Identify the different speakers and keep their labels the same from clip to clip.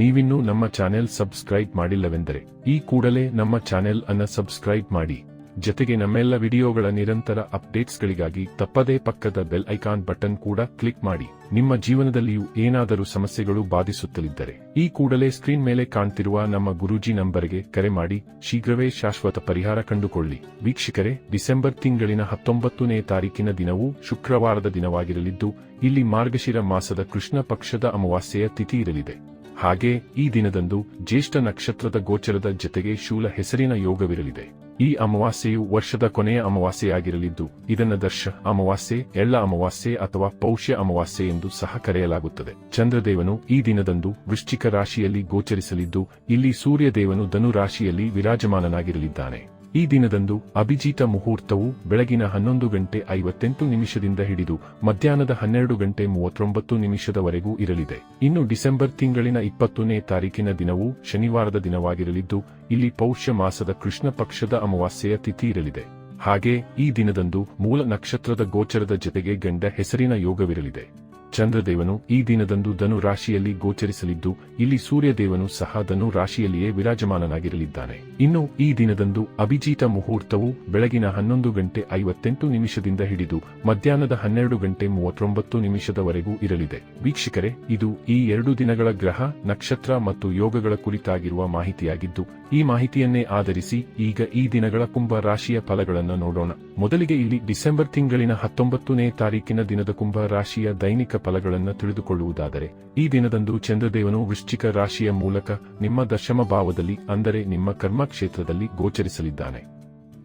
Speaker 1: ನೀವಿನ್ನೂ ನಮ್ಮ channel subscribe ಮಾಡಿಲ್ಲವೆಂದರೆ, ಈ ಕೂಡಲೇ ನಮ್ಮ ಚಾನೆಲ್ ಅನ್ನ ಸಬ್ಸ್ಕ್ರೈಬ್ ಮಾಡಿ. ಜೊತೆಗೆ ನಮ್ಮೆಲ್ಲ ವಿಡಿಯೋಗಳ ನಿರಂತರ ಅಪ್ಡೇಟ್ಸ್ಗಳಿಗಾಗಿ ತಪ್ಪದೇ ಪಕ್ಕದ ಬೆಲ್ ಐಕಾನ್ ಬಟನ್ ಕೂಡ ಕ್ಲಿಕ್ ಮಾಡಿ. ನಿಮ್ಮ ಜೀವನದಲ್ಲಿಯೂ ಏನಾದರೂ ಸಮಸ್ಯೆಗಳು ಬಾಧಿಸುತ್ತಲಿದ್ದರೆ, ಈ ಕೂಡಲೇ ಸ್ಕ್ರೀನ್ ಮೇಲೆ ಕಾಣ್ತಿರುವ ನಮ್ಮ ಗುರೂಜಿ ನಂಬರ್ಗೆ ಕರೆ ಮಾಡಿ. ಶೀಘ್ರವೇ ಶಾಶ್ವತ ಪರಿಹಾರ ಕಂಡುಕೊಳ್ಳಿ. ವೀಕ್ಷಕರೇ, ಡಿಸೆಂಬರ್ ತಿಂಗಳಿನ ಹತ್ತೊಂಬತ್ತನೇ ತಾರೀಕಿನ ದಿನವೂ ಶುಕ್ರವಾರದ ದಿನವಾಗಿರಲಿದ್ದು, ಇಲ್ಲಿ ಮಾರ್ಗಶಿರ ಮಾಸದ ಕೃಷ್ಣ ಪಕ್ಷದ ಅಮಾವಾಸ್ಯೆಯ ತಿಥಿ ಇರಲಿದೆ. ಹಾಗೆ ಈ ದಿನದಂದು ಜ್ಯೇಷ್ಠ ನಕ್ಷತ್ರದ ಗೋಚರದ ಜತೆಗೆ ಶೂಲ ಹೆಸರಿನ ಯೋಗವಿರಲಿದೆ. ಈ ಅಮಾವಾಸ್ಯೆಯು ವರ್ಷದ ಕೊನೆಯ ಅಮಾವಾಸ್ಯೆಯಾಗಿರಲಿದ್ದು, ಇದನ್ನ ದರ್ಶ, ಅಮಾವಾಸ್ಯೆ, ಎಳ್ಳ ಅಮಾವಾಸ್ಯೆ ಅಥವಾ ಪೌಷ್ಯ ಅಮಾವಾಸ್ಯೆ ಎಂದು ಸಹ ಕರೆಯಲಾಗುತ್ತದೆ. ಚಂದ್ರದೇವನು ಈ ದಿನದಂದು ವೃಶ್ಚಿಕ ರಾಶಿಯಲ್ಲಿ ಗೋಚರಿಸಲಿದ್ದು, ಇಲ್ಲಿ ಸೂರ್ಯದೇವನು ಧನು ರಾಶಿಯಲ್ಲಿ ವಿರಾಜಮಾನನಾಗಿರಲಿದ್ದಾನೆ. ಈ ದಿನದಂದು ಅಭಿಜಿತ ಮುಹೂರ್ತವು ಬೆಳಗಿನ ಹನ್ನೊಂದು ಗಂಟೆ ಐವತ್ತೆಂಟು ನಿಮಿಷದಿಂದ ಹಿಡಿದು ಮಧ್ಯಾಹ್ನದ ಹನ್ನೆರಡು ಗಂಟೆ ಮೂವತ್ತೊಂಬತ್ತು ನಿಮಿಷದವರೆಗೂ ಇರಲಿದೆ. ಇನ್ನು ಡಿಸೆಂಬರ್ ತಿಂಗಳಿನ ಇಪ್ಪತ್ತನೇ ತಾರೀಕಿನ ದಿನವು ಶನಿವಾರದ ದಿನವಾಗಿರಲಿದ್ದು, ಇಲ್ಲಿ ಪೌಷ್ಯ ಮಾಸದ ಕೃಷ್ಣ ಪಕ್ಷದ ಅಮಾವಾಸ್ಯೆಯ ತಿಥಿ ಇರಲಿದೆ. ಹಾಗೆ ಈ ದಿನದಂದು ಮೂಲ ನಕ್ಷತ್ರದ ಗೋಚರದ ಜೊತೆಗೆ ಗಂಡ ಹೆಸರಿನ ಯೋಗವಿರಲಿದೆ. ಚಂದ್ರದೇವನು ಈ ದಿನದಂದು ಧನು ರಾಶಿಯಲ್ಲಿ ಗೋಚರಿಸಲಿದ್ದು, ಇಲ್ಲಿ ಸೂರ್ಯದೇವನು ಸಹ ಧನು ರಾಶಿಯಲ್ಲಿಯೇ ವಿರಾಜಮಾನನಾಗಿರಲಿದ್ದಾನೆ. ಇನ್ನು ಈ ದಿನದಂದು ಅಭಿಜೀತ ಮುಹೂರ್ತವು ಬೆಳಗಿನ ಹನ್ನೊಂದು ಗಂಟೆ ಐವತ್ತೆಂಟು ನಿಮಿಷದಿಂದ ಹಿಡಿದು, ಮಧ್ಯಾಹ್ನದ ಹನ್ನೆರಡು ಗಂಟೆ ಮೂವತ್ತೊಂಬತ್ತು ನಿಮಿಷದವರೆಗೂ ಇರಲಿದೆ. ವೀಕ್ಷಕರೇ, ಇದು ಈ ಎರಡು ದಿನಗಳ ಗ್ರಹ, ನಕ್ಷತ್ರ ಮತ್ತು ಯೋಗಗಳ ಕುರಿತಾಗಿರುವ ಮಾಹಿತಿಯಾಗಿದ್ದು, ಈ ಮಾಹಿತಿಯನ್ನೇ ಆಧರಿಸಿ ಈಗ ಈ ದಿನಗಳ ಕುಂಭ ರಾಶಿಯ ಫಲಗಳನ್ನು ನೋಡೋಣ. ಮೊದಲಿಗೆ ಇಲ್ಲಿ ಡಿಸೆಂಬರ್ ತಿಂಗಳಿನ ಹತ್ತೊಂಬತ್ತನೇ ತಾರೀಕಿನ ದಿನದ ಕುಂಭ ರಾಶಿಯ ದೈನಿಕ ಫಲಗಳನ್ನು ತಿಳಿದುಕೊಳ್ಳುವುದಾದರೆ, ಈ ದಿನದಂದು ಚಂದ್ರದೇವನು ವೃಶ್ಚಿಕ ರಾಶಿಯ ಮೂಲಕ ನಿಮ್ಮ ದಶಮ ಭಾವದಲ್ಲಿ ಅಂದರೆ ನಿಮ್ಮ ಕರ್ಮಕ್ಷೇತ್ರದಲ್ಲಿ ಗೋಚರಿಸಲಿದ್ದಾನೆ.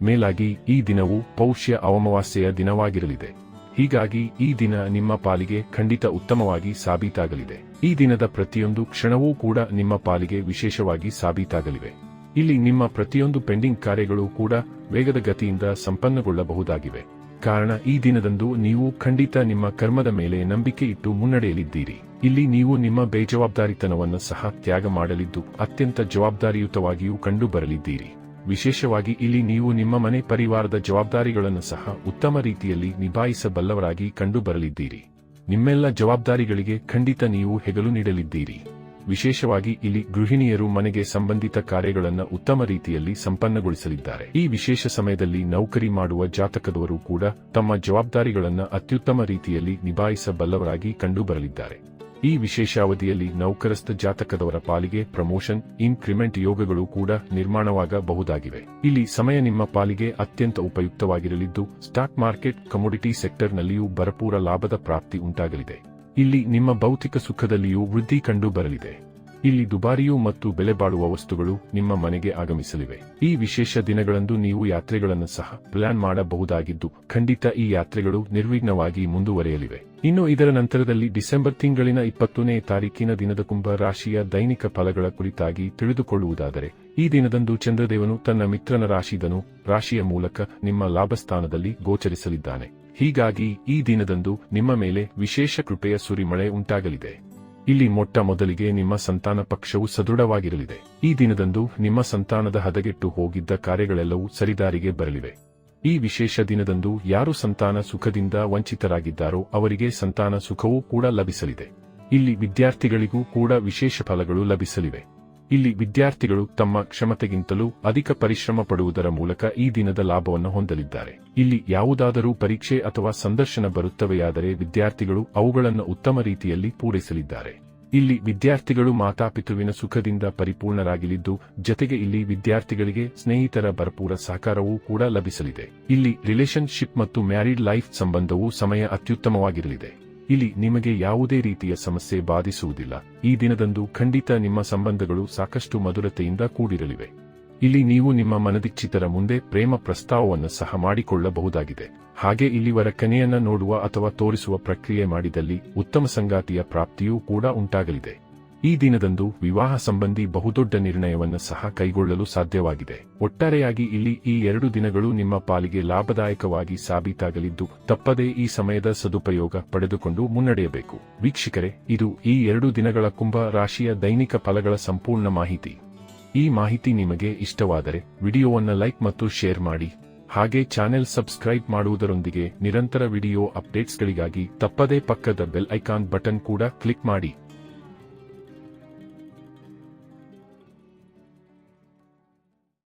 Speaker 1: ಮೇಲಾಗಿ, ಈ ದಿನವು ಪೌಷ್ಯ ಅವಮವಾಸ್ಯೆಯ ದಿನವಾಗಿರಲಿದೆ. ಹೀಗಾಗಿ, ಈ ದಿನ ನಿಮ್ಮ ಪಾಲಿಗೆ ಖಂಡಿತ ಉತ್ತಮವಾಗಿ ಸಾಬೀತಾಗಲಿದೆ. ಈ ದಿನದ ಪ್ರತಿಯೊಂದು ಕ್ಷಣವೂ ಕೂಡ ನಿಮ್ಮ ಪಾಲಿಗೆ ವಿಶೇಷವಾಗಿ ಸಾಬೀತಾಗಲಿವೆ. ಇಲ್ಲಿ ನಿಮ್ಮ ಪ್ರತಿಯೊಂದು ಪೆಂಡಿಂಗ್ ಕಾರ್ಯಗಳು ಕೂಡ ವೇಗದ ಗತಿಯಿಂದ ಸಂಪನ್ನಗೊಳ್ಳಬಹುದಾಗಿವೆ. ಕಾರಣ ಈ ದಿನದಂದು ನೀವು ಖಂಡಿತ ನಿಮ್ಮ ಕರ್ಮದ ಮೇಲೆ ನಂಬಿಕೆ ಇಟ್ಟು ಮುನ್ನಡೆಯಲಿದ್ದೀರಿ. ಇಲ್ಲಿ ನೀವು ನಿಮ್ಮ ಬೇಜವಾಬ್ದಾರಿತನವನ್ನು ಸಹ ತ್ಯಾಗ ಮಾಡಲಿದ್ದು ಅತ್ಯಂತ ಜವಾಬ್ದಾರಿಯುತವಾಗಿಯೂ ಕಂಡು ಬರಲಿದ್ದೀರಿ ವಿಶೇಷವಾಗಿ ಇಲ್ಲಿ ನೀವು ನಿಮ್ಮ ಮನೆ ಪರಿವಾರದ ಜವಾಬ್ದಾರಿಗಳನ್ನು ಸಹ ಉತ್ತಮ ರೀತಿಯಲ್ಲಿ ನಿಭಾಯಿಸಬಲ್ಲವರಾಗಿ ಕಂಡು ಬರಲಿದ್ದೀರಿ ನಿಮ್ಮೆಲ್ಲ ಜವಾಬ್ದಾರಿಗಳಿಗೆ ಖಂಡಿತ ನೀವು ಹೆಗಲು ನೀಡಲಿದ್ದೀರಿ. ವಿಶೇಷವಾಗಿ ಇಲ್ಲಿ ಗೃಹಿಣಿಯರು ಮನೆಗೆ ಸಂಬಂಧಿತ ಕಾರ್ಯಗಳನ್ನು ಉತ್ತಮ ರೀತಿಯಲ್ಲಿ ಸಂಪನ್ನಗೊಳಿಸಲಿದ್ದಾರೆ. ಈ ವಿಶೇಷ ಸಮಯದಲ್ಲಿ ನೌಕರಿ ಮಾಡುವ ಜಾತಕದವರು ಕೂಡ ತಮ್ಮ ಜವಾಬ್ದಾರಿಗಳನ್ನು ಅತ್ಯುತ್ತಮ ರೀತಿಯಲ್ಲಿ ನಿಭಾಯಿಸಬಲ್ಲವರಾಗಿ ಕಂಡುಬರಲಿದ್ದಾರೆ. ಈ ವಿಶೇಷ ಅವಧಿಯಲ್ಲಿ ನೌಕರಸ್ಥ ಜಾತಕದವರ ಪಾಲಿಗೆ ಪ್ರಮೋಷನ್, ಇನ್ಕ್ರಿಮೆಂಟ್ ಯೋಗಗಳು ಕೂಡ ನಿರ್ಮಾಣವಾಗಬಹುದಾಗಿವೆ. ಇಲ್ಲಿ ಸಮಯ ನಿಮ್ಮ ಪಾಲಿಗೆ ಅತ್ಯಂತ ಉಪಯುಕ್ತವಾಗಿರಲಿದ್ದು, ಸ್ಟಾಕ್ ಮಾರ್ಕೆಟ್, ಕಮೋಡಿಟಿ ಸೆಕ್ಟರ್ನಲ್ಲಿಯೂ ಭರಪೂರ ಲಾಭದ ಪ್ರಾಪ್ತಿ ಉಂಟಾಗಲಿದೆ. ಇಲ್ಲಿ ನಿಮ್ಮ ಭೌತಿಕ ಸುಖದಲ್ಲಿಯೂ ವೃದ್ಧಿ ಕಂಡು ಬರಲಿದೆ ಇಲ್ಲಿ ದುಬಾರಿಯೂ ಮತ್ತು ಬೆಲೆಬಾಳುವ ವಸ್ತುಗಳು ನಿಮ್ಮ ಮನೆಗೆ ಆಗಮಿಸಲಿವೆ. ಈ ವಿಶೇಷ ದಿನಗಳಂದು ನೀವು ಯಾತ್ರೆಗಳನ್ನು ಸಹ ಪ್ಲಾನ್ ಮಾಡಬಹುದಾಗಿದ್ದು, ಖಂಡಿತ ಈ ಯಾತ್ರೆಗಳು ನಿರ್ವಿಘ್ನವಾಗಿ ಮುಂದುವರೆಯಲಿವೆ. ಇನ್ನು ಇದರ ನಂತರದಲ್ಲಿ ಡಿಸೆಂಬರ್ ತಿಂಗಳಿನ ಇಪ್ಪತ್ತನೇ ತಾರೀಕಿನ ದಿನದ ಕುಂಭ ರಾಶಿಯ ದೈನಿಕ ಫಲಗಳ ಕುರಿತಾಗಿ ತಿಳಿದುಕೊಳ್ಳುವುದಾದರೆ, ಈ ದಿನದಂದು ಚಂದ್ರದೇವನು ತನ್ನ ಮಿತ್ರನ ರಾಶಿದನು ರಾಶಿಯ ಮೂಲಕ ನಿಮ್ಮ ಲಾಭಸ್ಥಾನದಲ್ಲಿ ಗೋಚರಿಸಲಿದ್ದಾನೆ. ಹೀಗಾಗಿ ಈ ದಿನದಂದು ನಿಮ್ಮ ಮೇಲೆ ವಿಶೇಷ ಕೃಪೆಯ ಸುರಿಮಳೆ ಉಂಟಾಗಲಿದೆ. ಇಲ್ಲಿ ಮೊಟ್ಟ ಮೊದಲಿಗೆ ನಿಮ್ಮ ಸಂತಾನ ಪಕ್ಷವು ಸದೃಢವಾಗಿರಲಿದೆ. ಈ ದಿನದಂದು ನಿಮ್ಮ ಸಂತಾನದ ಹದಗೆಟ್ಟು ಹೋಗಿದ್ದ ಕಾರ್ಯಗಳೆಲ್ಲವೂ ಸರಿದಾರಿಗೆ ಬರಲಿವೆ. ಈ ವಿಶೇಷ ದಿನದಂದು ಯಾರು ಸಂತಾನ ಸುಖದಿಂದ ವಂಚಿತರಾಗಿದ್ದಾರೋ ಅವರಿಗೆ ಸಂತಾನ ಸುಖವೂ ಕೂಡ ಲಭಿಸಲಿದೆ. ಇಲ್ಲಿ ವಿದ್ಯಾರ್ಥಿಗಳಿಗೂ ಕೂಡ ವಿಶೇಷ ಫಲಗಳು ಲಭಿಸಲಿವೆ. ಇಲ್ಲಿ ವಿದ್ಯಾರ್ಥಿಗಳು ತಮ್ಮ ಕ್ಷಮತೆಗಿಂತಲೂ ಅಧಿಕ ಪರಿಶ್ರಮ ಪಡುವುದರ ಮೂಲಕ ಈ ದಿನದ ಲಾಭವನ್ನು ಹೊಂದಲಿದ್ದಾರೆ. ಇಲ್ಲಿ ಯಾವುದಾದರೂ ಪರೀಕ್ಷೆ ಅಥವಾ ಸಂದರ್ಶನ ಬರುತ್ತವೆಯಾದರೆ ವಿದ್ಯಾರ್ಥಿಗಳು ಅವುಗಳನ್ನು ಉತ್ತಮ ರೀತಿಯಲ್ಲಿ ಪೂರೈಸಲಿದ್ದಾರೆ. ಇಲ್ಲಿ ವಿದ್ಯಾರ್ಥಿಗಳು ಮಾತಾಪಿತುವಿನ ಸುಖದಿಂದ ಪರಿಪೂರ್ಣರಾಗಲಿದ್ದು, ಜತೆಗೆ ಇಲ್ಲಿ ವಿದ್ಯಾರ್ಥಿಗಳಿಗೆ ಸ್ನೇಹಿತರ ಭರಪೂರ ಸಹಕಾರವೂ ಕೂಡ ಲಭಿಸಲಿದೆ. ಇಲ್ಲಿ ರಿಲೇಶನ್ಶಿಪ್ ಮತ್ತು ಮ್ಯಾರಿಡ್ ಲೈಫ್ ಸಂಬಂಧವೂ ಸಮಯ ಅತ್ಯುತ್ತಮವಾಗಿರಲಿದೆ. ಇಲ್ಲಿ ನಿಮಗೆ ಯಾವುದೇ ರೀತಿಯ ಸಮಸ್ಯೆ ಬಾಧಿಸುವುದಿಲ್ಲ. ಈ ದಿನದಂದು ಖಂಡಿತ ನಿಮ್ಮ ಸಂಬಂಧಗಳು ಸಾಕಷ್ಟು ಮಧುರತೆಯಿಂದ ಕೂಡಿರಲಿವೆ. ಇಲ್ಲಿ ನೀವು ನಿಮ್ಮ ಮನದಿಚ್ಛಿತರ ಮುಂದೆ ಪ್ರೇಮ ಪ್ರಸ್ತಾವವನ್ನು ಸಹ ಮಾಡಿಕೊಳ್ಳಬಹುದಾಗಿದೆ. ಹಾಗೆ ಇಲ್ಲಿವರ ಕನೆಯನ್ನ ನೋಡುವ ಅಥವಾ ತೋರಿಸುವ ಪ್ರಕ್ರಿಯೆ ಮಾಡಿದಲ್ಲಿ ಉತ್ತಮ ಸಂಗಾತಿಯ ಪ್ರಾಪ್ತಿಯೂ ಕೂಡ ಉಂಟಾಗಲಿದೆ. ಈ ದಿನದಂದು ವಿವಾಹ ಸಂಬಂಧಿ ಬಹುದೊಡ್ಡ ನಿರ್ಣಯವನ್ನು ಸಹ ಕೈಗೊಳ್ಳಲು ಸಾಧ್ಯವಾಗಿದೆ. ಒಟ್ಟಾರೆಯಾಗಿ ಇಲ್ಲಿ ಈ ಎರಡು ದಿನಗಳು ನಿಮ್ಮ ಪಾಲಿಗೆ ಲಾಭದಾಯಕವಾಗಿ ಸಾಬೀತಾಗಲಿದ್ದು, ತಪ್ಪದೇ ಈ ಸಮಯದ ಸದುಪಯೋಗ ಪಡೆದುಕೊಂಡು ಮುನ್ನಡೆಯಬೇಕು. ವೀಕ್ಷಕರೇ, ಇದು ಈ ಎರಡು ದಿನಗಳ ಕುಂಭ ರಾಶಿಯ ದೈನಿಕ ಫಲಗಳ ಸಂಪೂರ್ಣ ಮಾಹಿತಿ. ಈ ಮಾಹಿತಿ ನಿಮಗೆ ಇಷ್ಟವಾದರೆ ವಿಡಿಯೋವನ್ನು ಲೈಕ್ ಮತ್ತು ಶೇರ್ ಮಾಡಿ. ಹಾಗೆ ಚಾನೆಲ್ ಸಬ್ಸ್ಕ್ರೈಬ್ ಮಾಡುವುದರೊಂದಿಗೆ ನಿರಂತರ ವಿಡಿಯೋ ಅಪ್ಡೇಟ್ಸ್ಗಳಿಗಾಗಿ ತಪ್ಪದೇ ಪಕ್ಕದ ಬೆಲ್ ಐಕಾನ್ ಬಟನ್ ಕೂಡ ಕ್ಲಿಕ್ ಮಾಡಿ.